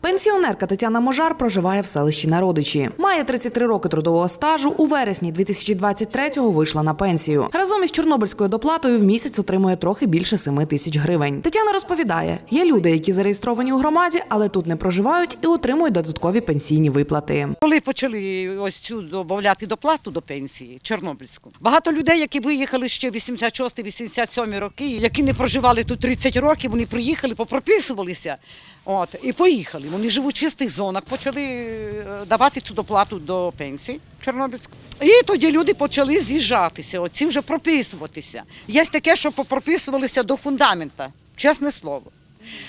Пенсіонерка Тетяна Можар проживає в селищі Народичі. Має 33 роки трудового стажу. У вересні 2023-го вийшла на пенсію. Разом із чорнобильською доплатою в місяць отримує трохи більше 7 тисяч гривень. Тетяна розповідає: є люди, які зареєстровані у громаді, але тут не проживають і отримують додаткові пенсійні виплати. Коли почали ось цю додати доплату до пенсії Чорнобильську, багато людей, які виїхали ще 86-87 роки, які не проживали тут 30 років, вони приїхали, попрописувалися. От і поїхали. Вони живуть в чистих зонах, почали е, давати цю доплату до пенсії Чорнобильську. І тоді люди почали з'їжджатися, оці вже прописуватися. Є таке, що попрописувалися до фундамента, чесне слово.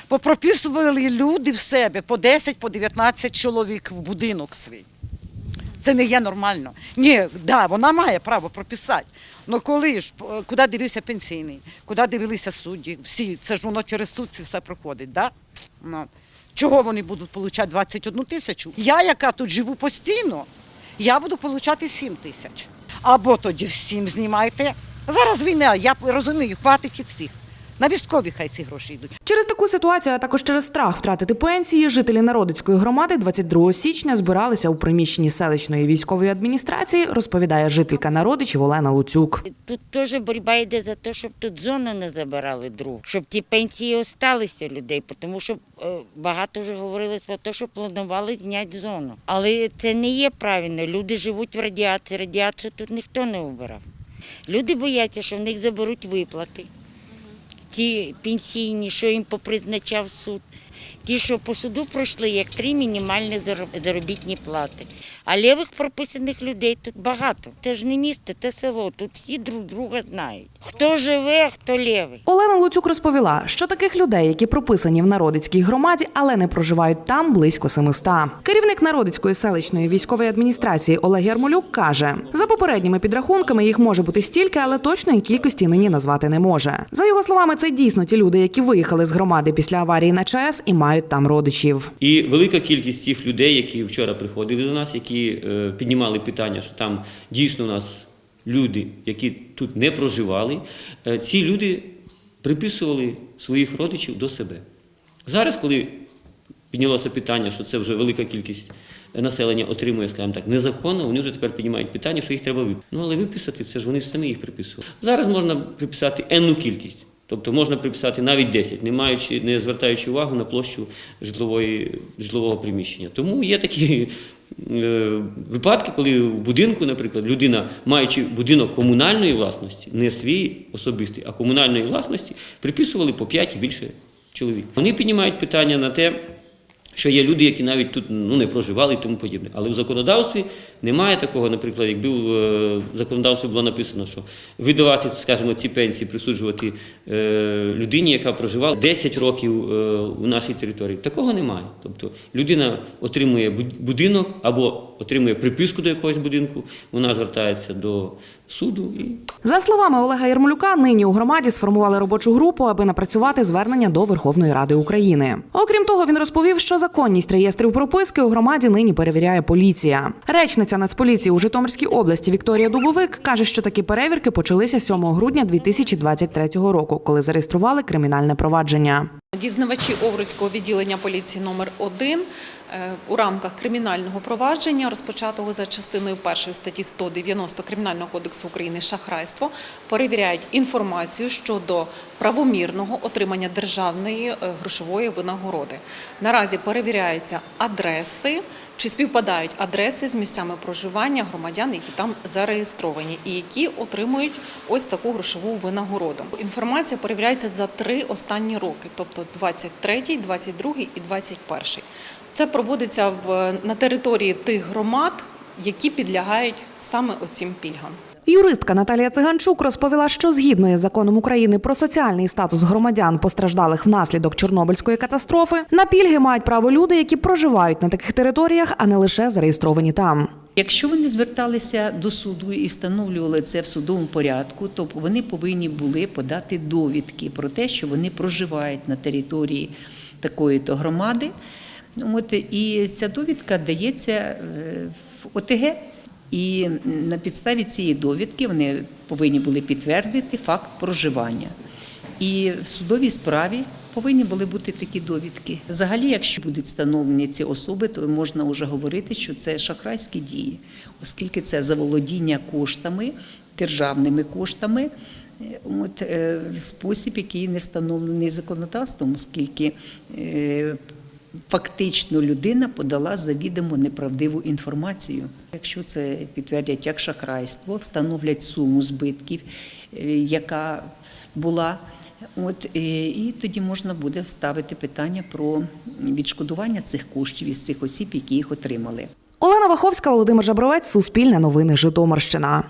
Попрописували люди в себе по 10, по 19 чоловік в будинок свій. Це не є нормально. Ні, да, вона має право прописати. Ну коли ж, е, куди дивився пенсійний, куди дивилися судді, всі, це ж воно через суд все проходить, да? Чого вони будуть отримати 21 тисячу? Я, яка тут живу постійно, я буду отримати 7 тисяч. Або тоді всім знімайте. Зараз війна, я розумію, хватить і цих. На військові хай ці гроші йдуть. Через таку ситуацію, а також через страх втратити пенсії, жителі Народицької громади 22 січня збиралися у приміщенні селищної військової адміністрації, розповідає жителька Народичів Олена Луцюк. Тут теж боротьба йде за те, щоб тут зону не забирали другу, щоб ті пенсії осталися людей, тому що е, багато вже говорили про те, що планували зняти зону. Але це не є правильно. Люди живуть в радіації, радіацію тут ніхто не обирав. Люди бояться, що в них заберуть виплати. Ті пенсійні, що їм попризначав суд. Ті, що по суду пройшли, як три мінімальні зароб- заробітні плати. А лівих прописаних людей тут багато. Це ж не місто, це село. Тут всі друг друга знають. Хто живе, хто лівий. Олена Луцюк розповіла, що таких людей, які прописані в Народицькій громаді, але не проживають там, близько 700. Керівник Народицької селищної військової адміністрації Олег Ярмолюк каже: за попередніми підрахунками їх може бути стільки, але точної кількості нині назвати не може. За його словами, це дійсно ті люди, які виїхали з громади після аварії на ЧАЕС і мають там родичів. І велика кількість цих людей, які вчора приходили до нас, які е, піднімали питання, що там дійсно у нас люди, які тут не проживали, е, ці люди приписували своїх родичів до себе. Зараз, коли піднялося питання, що це вже велика кількість населення отримує, скажімо так, незаконно, вони вже тепер піднімають питання, що їх треба виписати. Ну але виписати це ж вони самі їх приписували. Зараз можна приписати енну кількість. Тобто можна приписати навіть 10, не маючи, не звертаючи увагу на площу житлової, житлового приміщення. Тому є такі е, випадки, коли в будинку, наприклад, людина, маючи будинок комунальної власності, не свій особистий, а комунальної власності, приписували по 5 і більше чоловік. Вони піднімають питання на те, що є люди, які навіть тут ну, не проживали і тому подібне. Але в законодавстві немає такого, наприклад, якби в е, законодавстві було написано, що видавати, скажімо, ці пенсії, присуджувати е, людині, яка проживала 10 років е, у нашій території. Такого немає. Тобто людина отримує будинок або отримує приписку до якогось будинку, вона звертається до суду і За словами Олега Ярмолюка, нині у громаді сформували робочу групу, аби напрацювати звернення до Верховної Ради України. Окрім того, він розповів, що законність реєстрів прописки у громаді нині перевіряє поліція. Речниця Нацполіції у Житомирській області Вікторія Дубовик каже, що такі перевірки почалися 7 грудня 2023 року, коли зареєстрували кримінальне провадження. Дізнавачі Овруцького відділення поліції номер 1 у рамках кримінального провадження, розпочатого за частиною першої статті 190 Кримінального кодексу України шахрайство, перевіряють інформацію щодо правомірного отримання державної е, грошової винагороди. Наразі перевіряються адреси, чи співпадають адреси з місцями проживання громадян, які там зареєстровані, і які отримують ось таку грошову винагороду. Інформація перевіряється за три останні роки, тобто 23, 22 і 21. Це проводиться в на території тих громад, які підлягають саме оцим пільгам. Юристка Наталія Циганчук розповіла, що згідно із законом України про соціальний статус громадян, постраждалих внаслідок Чорнобильської катастрофи, на пільги мають право люди, які проживають на таких територіях, а не лише зареєстровані там. Якщо вони зверталися до суду і встановлювали це в судовому порядку, то вони повинні були подати довідки про те, що вони проживають на території такої-то громади. От, і ця довідка дається е, в ОТГ. І на підставі цієї довідки вони повинні були підтвердити факт проживання. І в судовій справі Повинні були бути такі довідки. Взагалі, якщо будуть встановлені ці особи, то можна вже говорити, що це шахрайські дії, оскільки це заволодіння коштами, державними коштами. е, От е, в спосіб, який не встановлений законодавством, оскільки е, фактично людина подала завідомо неправдиву інформацію. Якщо це підтвердять як шахрайство, встановлять суму збитків, е, яка була. От е, і тоді можна буде вставити питання про відшкодування цих коштів із цих осіб, які їх отримали. Олена Ваховська, Володимир Жабровець, Суспільне новини, Житомирщина.